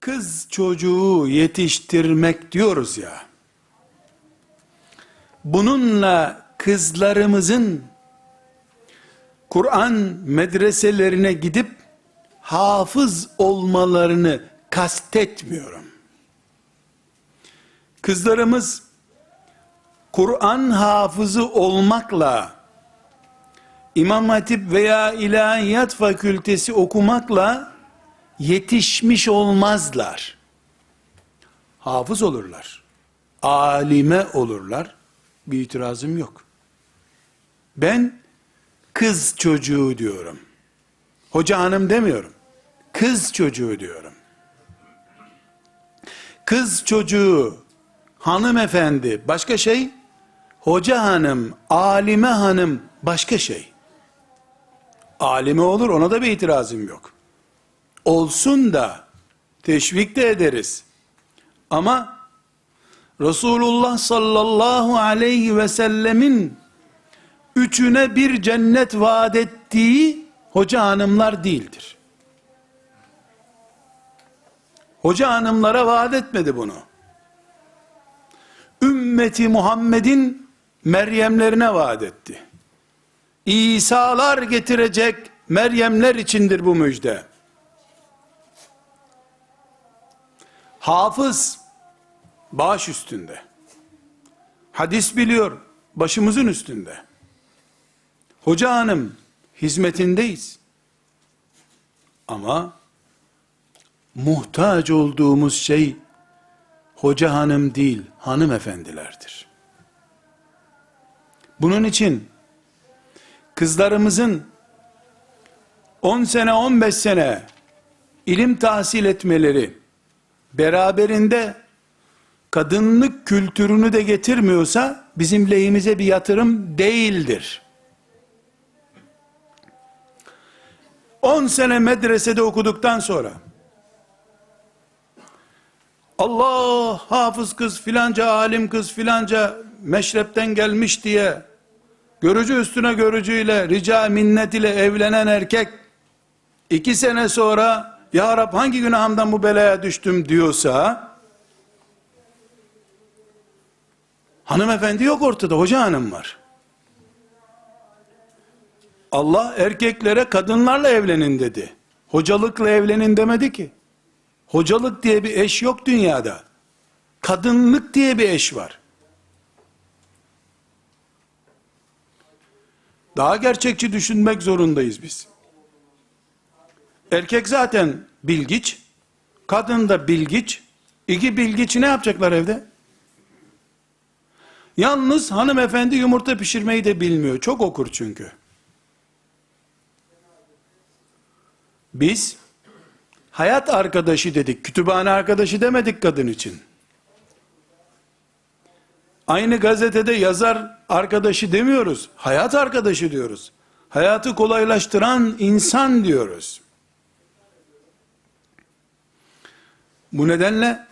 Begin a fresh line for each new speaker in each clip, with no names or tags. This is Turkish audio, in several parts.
kız çocuğu yetiştirmek diyoruz ya. Bununla kızlarımızın Kur'an medreselerine gidip hafız olmalarını kastetmiyorum. Kızlarımız Kur'an hafızı olmakla İmam Hatip veya İlahiyat Fakültesi okumakla yetişmiş olmazlar. Hafız olurlar. Alime olurlar. Bir itirazım yok. Ben kız çocuğu diyorum. Hoca hanım demiyorum. Kız çocuğu diyorum. Kız çocuğu, hanımefendi başka şey, hoca hanım, alime hanım başka şey. Alime olur ona da bir itirazım yok. Olsun da teşvik de ederiz. Ama Resulullah sallallahu aleyhi ve sellemin üçüne bir cennet vaat ettiği hoca hanımlar değildir. Hoca hanımlara vaat etmedi bunu. Ümmeti Muhammed'in Meryemlerine vaat etti. İsa'lar getirecek Meryemler içindir bu müjde. Hafız baş üstünde. Hadis biliyor başımızın üstünde. Hoca hanım hizmetindeyiz. Ama muhtaç olduğumuz şey hoca hanım değil hanımefendilerdir. Bunun için kızlarımızın 10 sene 15 sene ilim tahsil etmeleri beraberinde kadınlık kültürünü de getirmiyorsa bizim lehimize bir yatırım değildir. 10 sene medresede okuduktan sonra Allah hafız kız filanca alim kız filanca meşrepten gelmiş diye görücü üstüne görücüyle rica minnet ile evlenen erkek iki sene sonra ya Rab hangi günahımdan bu belaya düştüm diyorsa hanımefendi yok ortada hoca hanım var. Allah erkeklere kadınlarla evlenin dedi. Hocalıkla evlenin demedi ki. Hocalık diye bir eş yok dünyada. Kadınlık diye bir eş var. Daha gerçekçi düşünmek zorundayız biz. Erkek zaten bilgiç, kadın da bilgiç. İki bilgiç ne yapacaklar evde? Yalnız hanımefendi yumurta pişirmeyi de bilmiyor. Çok okur çünkü. Biz hayat arkadaşı dedik, kütüphane arkadaşı demedik kadın için. Aynı gazetede yazar arkadaşı demiyoruz, hayat arkadaşı diyoruz. Hayatı kolaylaştıran insan diyoruz. Bu nedenle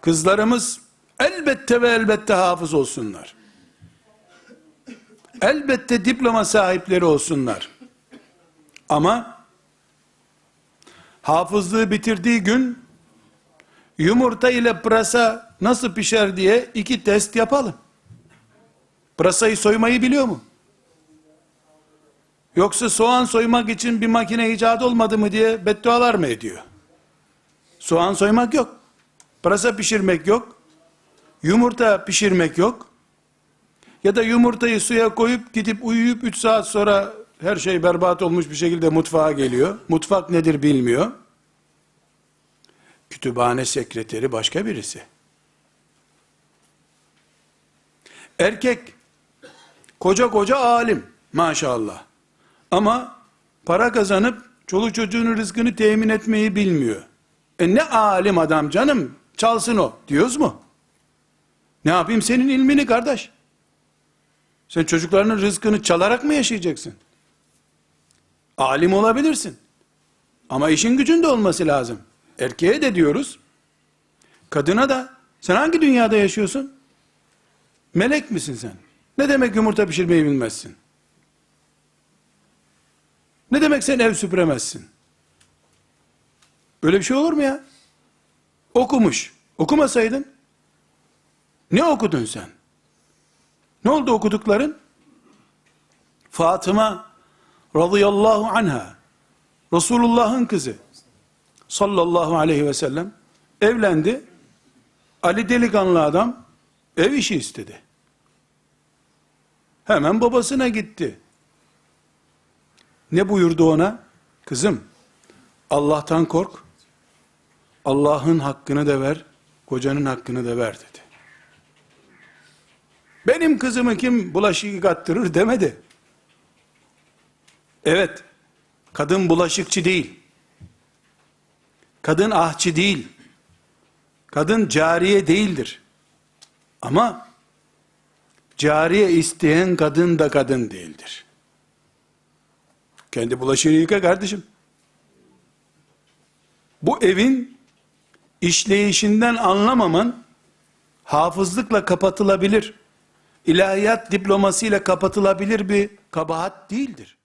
kızlarımız elbette ve elbette hafız olsunlar. Elbette diploma sahipleri olsunlar. Ama hafızlığı bitirdiği gün yumurta ile pırasa nasıl pişer diye iki test yapalım. Pırasayı soymayı biliyor mu? Yoksa soğan soymak için bir makine icat olmadı mı diye beddualar mı ediyor? Soğan soymak yok. Pırasa pişirmek yok. Yumurta pişirmek yok. Ya da yumurtayı suya koyup gidip uyuyup 3 saat sonra her şey berbat olmuş bir şekilde mutfağa geliyor. Mutfak nedir bilmiyor. Kütüphane sekreteri başka birisi. Erkek koca koca alim maşallah. Ama para kazanıp çoluk çocuğunun rızkını temin etmeyi bilmiyor. E ne alim adam canım çalsın o diyoruz mu? Ne yapayım senin ilmini kardeş? Sen çocuklarının rızkını çalarak mı yaşayacaksın? Alim olabilirsin. Ama işin gücünde olması lazım. Erkeğe de diyoruz. Kadına da. Sen hangi dünyada yaşıyorsun? Melek misin sen? Ne demek yumurta pişirmeyi bilmezsin? Ne demek sen ev süpüremezsin? Öyle bir şey olur mu ya? Okumuş. Okumasaydın ne okudun sen? Ne oldu okudukların? Fatıma radıyallahu anha Resulullah'ın kızı sallallahu aleyhi ve sellem evlendi. Ali delikanlı adam ev işi istedi. Hemen babasına gitti. Ne buyurdu ona? Kızım Allah'tan kork. Allah'ın hakkını da ver, kocanın hakkını da ver dedi. Benim kızımı kim bulaşık yıkattırır demedi. Evet, kadın bulaşıkçı değil. Kadın ahçı değil. Kadın cariye değildir. Ama cariye isteyen kadın da kadın değildir. Kendi bulaşığını yıka kardeşim. Bu evin işleyişinden anlamaman hafızlıkla kapatılabilir. ilahiyat diplomasıyla kapatılabilir bir kabahat değildir.